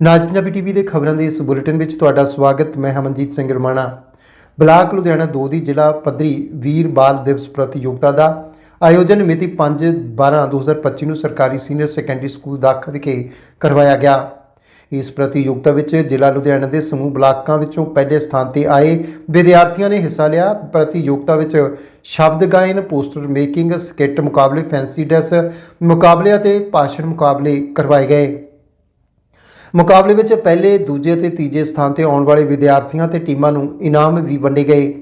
ਨਾਜ Punjabi TV ਦੇ ਖਬਰਾਂ ਦੇ ਇਸ ਬੁਲੇਟਿਨ ਵਿੱਚ ਤੁਹਾਡਾ ਸਵਾਗਤ, ਮੈਂ ਹਮਨਜੀਤ ਸਿੰਘ ਰਮਾਣਾ। ਬਲਾਕ ਲੁਧਿਆਣਾ 2 ਦੀ ਜ਼ਿਲ੍ਹਾ ਪੱਧਰੀ ਵੀਰ ਬਾਲ ਦਿਵਸ ਪ੍ਰਤੀਯੋਗਤਾ ਦਾ ਆਯੋਜਨ ਮਿਤੀ 5/12/2025 ਨੂੰ ਸਰਕਾਰੀ ਸੀਨੀਅਰ ਸੈਕੰਡਰੀ ਸਕੂਲ ਦਾਖ ਵਿਖੇ ਕਰਵਾਇਆ ਗਿਆ। ਇਸ ਪ੍ਰਤੀਯੋਗਤਾ ਵਿੱਚ ਜ਼ਿਲ੍ਹਾ ਲੁਧਿਆਣਾ ਦੇ ਸਮੂਹ ਬਲਾਕਾਂ ਵਿੱਚੋਂ ਪਹਿਲੇ ਸਥਾਨ ਤੇ ਆਏ ਵਿਦਿਆਰਥੀਆਂ ਨੇ ਹਿੱਸਾ ਲਿਆ। ਪ੍ਰਤੀਯੋਗਤਾ ਵਿੱਚ ਸ਼ਬਦ ਗਾਇਨ, ਪੋਸਟਰ ਮੇਕਿੰਗ, ਸਕਿੱਟ ਮੁਕਾਬਲੇ, ਫੈਂਸੀ ਡਰੈਸ ਮੁਕਾਬਲੇ ਅਤੇ ਭਾਸ਼ਣ ਮੁਕਾਬਲੇ ਕਰਵਾਏ ਗਏ। ਮੁਕਾਬਲੇ ਵਿੱਚ ਪਹਿਲੇ, ਦੂਜੇ ਅਤੇ ਤੀਜੇ ਸਥਾਨ ਤੇ ਆਉਣ ਵਾਲੇ ਵਿਦਿਆਰਥੀਆਂ ਤੇ ਟੀਮਾਂ ਨੂੰ ਇਨਾਮ ਵੀ ਵੰਡੇ ਗਏ।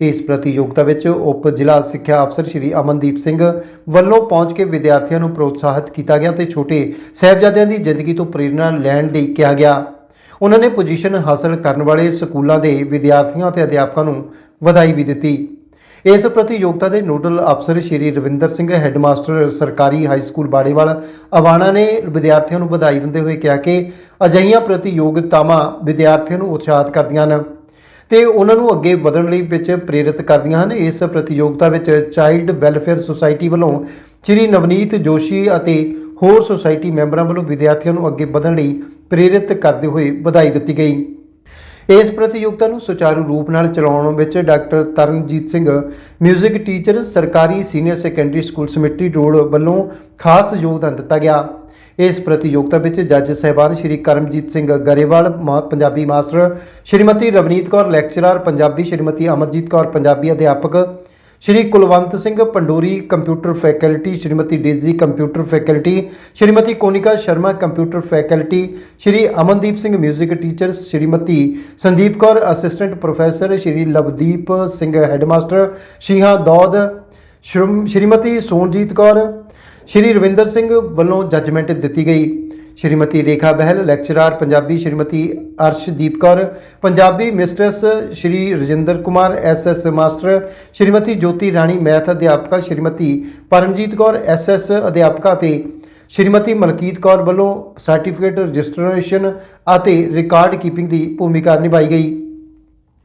ਇਸ ਪ੍ਰਤੀਯੋਗਤਾ ਵਿੱਚ ਉਪ ਜ਼ਿਲ੍ਹਾ ਸਿੱਖਿਆ ਅਫਸਰ ਸ਼੍ਰੀ ਅਮਨਦੀਪ ਸਿੰਘ ਵੱਲੋਂ ਪਹੁੰਚ ਕੇ ਵਿਦਿਆਰਥੀਆਂ ਨੂੰ ਪ੍ਰੋਤਸਾਹਿਤ ਕੀਤਾ ਗਿਆ ਤੇ ਛੋਟੇ ਸਾਹਿਬਜ਼ਾਦਿਆਂ ਦੀ ਜ਼ਿੰਦਗੀ ਤੋਂ ਪ੍ਰੇਰਣਾ ਲੈਣ ਲਈ ਕਿਹਾ ਗਿਆ। ਉਹਨਾਂ ਨੇ ਪੋਜੀਸ਼ਨ ਹਾਸਲ ਕਰਨ ਵਾਲੇ ਸਕੂਲਾਂ ਦੇ ਵਿਦਿਆਰਥੀਆਂ ਅਤੇ ਅਧਿਆਪਕਾਂ ਨੂੰ ਵਧਾਈ ਵੀ ਦਿੱਤੀ। ਇਸ ਪ੍ਰਤੀਯੋਗਤਾ ਦੇ ਨੋਡਲ ਅਫਸਰ ਸ਼੍ਰੀ ਰਵਿੰਦਰ ਸਿੰਘ, ਹੈੱਡਮਾਸਟਰ ਸਰਕਾਰੀ ਹਾਈ ਸਕੂਲ ਬਾੜੇਵਾਲ ਅਵਾਣਾ ਨੇ ਵਿਦਿਆਰਥੀਆਂ ਨੂੰ ਵਧਾਈ ਦਿੰਦੇ ਹੋਏ ਕਿਹਾ ਕਿ ਅਜਿਹੀਆਂ ਪ੍ਰਤੀਯੋਗਤਾਵਾਂ ਵਿਦਿਆਰਥੀਆਂ ਨੂੰ ਉਤਸ਼ਾਹਿਤ ਕਰਦੀਆਂ ਹਨ ਤੇ ਉਹਨਾਂ ਨੂੰ ਅੱਗੇ ਵਧਣ ਲਈ ਵਿੱਚ ਪ੍ਰੇਰਿਤ ਕਰਦੀਆਂ ਹਨ। ਇਸ ਪ੍ਰਤੀਯੋਗਤਾ ਵਿੱਚ ਚਾਈਲਡ ਵੈਲਫੇਅਰ ਸੁਸਾਇਟੀ ਵੱਲੋਂ ਸ਼੍ਰੀ ਨਵਨੀਤ ਜੋਸ਼ੀ ਅਤੇ ਹੋਰ ਸੁਸਾਇਟੀ ਮੈਂਬਰਾਂ ਵੱਲੋਂ ਵਿਦਿਆਰਥੀਆਂ ਨੂੰ ਅੱਗੇ ਵਧਣ ਲਈ ਪ੍ਰੇਰਿਤ ਕਰਦੇ ਹੋਏ ਵਧਾਈ ਦਿੱਤੀ ਗਈ। ਇਸ ਪ੍ਰਤੀਯੋਗਤਾ ਨੂੰ ਸੁਚਾਰੂ ਰੂਪ ਨਾਲ ਚਲਾਉਣ ਵਿੱਚ ਡਾਕਟਰ ਤਰਨਜੀਤ ਸਿੰਘ 뮤직 ਟੀਚਰ ਸਰਕਾਰੀ ਸੀਨੀਅਰ ਸੈਕੰਡਰੀ ਸਕੂਲ ਸਮਿੱਟੀ ਰੋਡ ਵੱਲੋਂ ਖਾਸ ਯੋਗਦਾਨ ਦਿੱਤਾ ਗਿਆ। ਇਸ ਪ੍ਰਤੀਯੋਗਤਾ ਵਿੱਚ ਜੱਜ ਸਹਿਬਾਨ ਸ਼੍ਰੀ ਕਰਮਜੀਤ ਸਿੰਘ ਗਰੇਵਾਲ, ਮਾ- ਪੰਜਾਬੀ ਮਾਸਟਰ ਸ਼੍ਰੀਮਤੀ ਰਵਨੀਤ ਕੌਰ ਲੈਕਚਰਰ ਪੰਜਾਬੀ ਸ਼੍ਰੀਮਤੀ ਅਮਰਜੀਤ ਕੌਰ, ਪੰਜਾਬੀ ਅਧਿਆਪਕ Shri Kulwant Singh Pandori computer faculty, Shrimati Daisy computer faculty, Shrimati Konika Sharma computer faculty, Shri Amandeep Singh 뮤직 teacher Shrimati Sandeep Kaur assistant professor Shri Lovedeep Singh headmaster Shiha Daud, ਸ਼੍ਰਮ- Shrimati Sonjit Kaur, Shri Ravinder Singh ਵੱਲੋਂ judgement ਦਿੱਤੀ ਗਈ। Shrimati Rekha Behl, lecturer Punjabi Shrimati Arshdeep Kaur, Punjabi mistress Shri Rajinder Kumar SS master Shrimati Jyoti Rani, math ਅਧਿਆਪਕਾ Shrimati Paramjit Kaur SS ਅਧਿਆਪਕਾ ਤੇ ਸ਼੍ਰੀਮਤੀ ਮਲਕੀਤ ਕੌਰ ਵੱਲੋਂ certificate registration ਅਤੇ record keeping ਦੀ ਭੂਮਿਕਾ ਨਿਭਾਈ ਗਈ।